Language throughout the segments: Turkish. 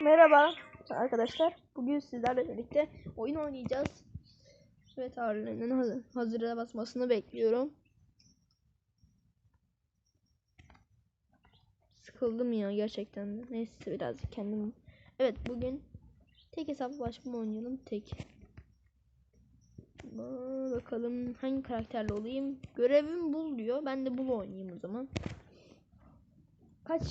Merhaba arkadaşlar. Bugün sizlerle birlikte oyun oynayacağız. Evet Harun'un hazır, basmasını bekliyorum. Sıkıldım ya gerçekten. Neyse birazcık kendim. Evet bugün tek hesaplaşma oynayalım. Tek. Bakalım hangi karakterle olayım. Görevim bul diyor. Ben de bul oynayayım o zaman. Kaç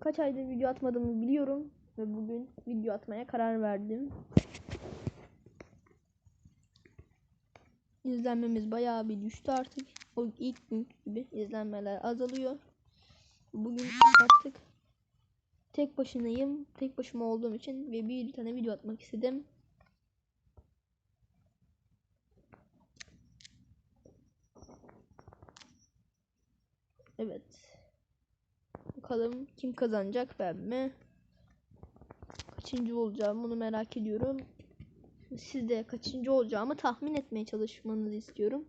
kaç aydır video atmadığımı biliyorum ve bugün video atmaya karar verdim. İzlenmemiz bayağı bir düştü artık. O ilk gün gibi izlenmeler azalıyor. Bugün artık tek başınayım. Tek başıma olduğum için ve bir tane video atmak istedim. Evet. Bakalım kim kazanacak ben mi? Kaçıncı olacağım bunu merak ediyorum. Siz de kaçıncı olacağımı tahmin etmeye çalışmanızı istiyorum.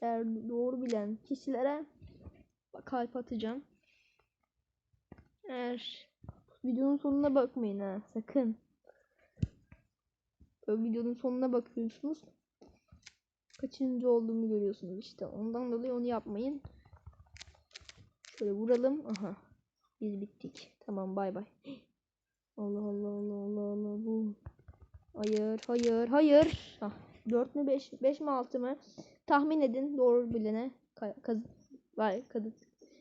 Eğer doğru bilen kişilere kalp atacağım. Eğer videonun sonuna bakmayın ha sakın. Böyle videonun sonuna bakıyorsunuz. Kaçıncı olduğumu görüyorsunuz işte. Ondan dolayı onu yapmayın. Şöyle vuralım. Aha. Biz bittik. Tamam bay bay. Allah Allah Allah Allah Allah bu. Hayır hayır hayır. Ah, 4 mü 5 5 mi 6 mı? Tahmin edin doğru bilene ka- kaz kadı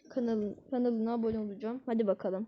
kanalın kanalına abone olacağım. Hadi bakalım.